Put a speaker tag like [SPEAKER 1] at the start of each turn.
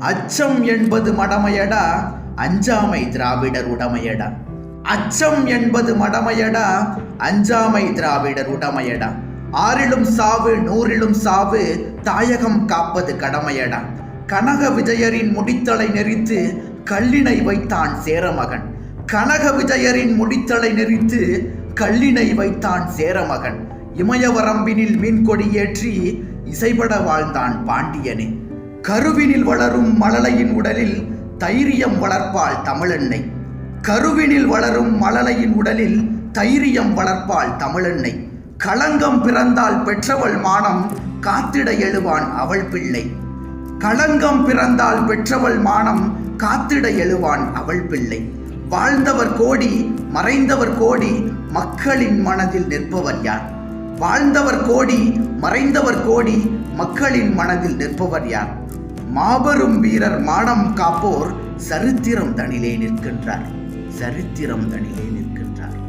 [SPEAKER 1] அச்சம் என்பது மடமையடா அஞ்சாமை திராவிடர் உடமையடா. அச்சம் என்பது மடமையடா அஞ்சாமை திராவிடர் உடமையடா. ஆறிலும் சாவு நூறிலும் சாவு தாயகம் காப்பது கடமையடா. கனக விஜயரின் முடித்தலை நெறித்து கல்லினை வைத்தான் சேரமகன். கனக விஜயரின் முடித்தலை நெறித்து கல்லினை வைத்தான் சேரமகன். இமயவரம்பினில் மீன்கொடி ஏற்றி இசைபட வாழ்ந்தான் பாண்டியனே. கருவினில் வளரும் மழலையின் உடலில் தைரியம் வளர்ப்பாள் தமிழெண்ணை கருவினில் வளரும் மழலையின் உடலில் தைரியம் வளர்ப்பாள் தமிழெண்ணை களங்கம் பிறந்தால் பெற்றவள் மானம் காத்திட எழுவான் அவள் பிள்ளை. களங்கம் பிறந்தால் பெற்றவள் மானம் காத்திட எழுவான் அவள் பிள்ளை. வாழ்ந்தவர் கோடி மறைந்தவர் கோடி மக்களின் மனதில் நிற்பவர் யார்? வாழ்ந்தவர் கோடி மறைந்தவர் கோடி மக்களின் மனதில் நிற்பவர் யார்? மாபெரும் வீரர் மானம் காப்போர் சரித்திரம் தனிலே நிற்கின்றார். சரித்திரம் தனிலே நிற்கின்றார்.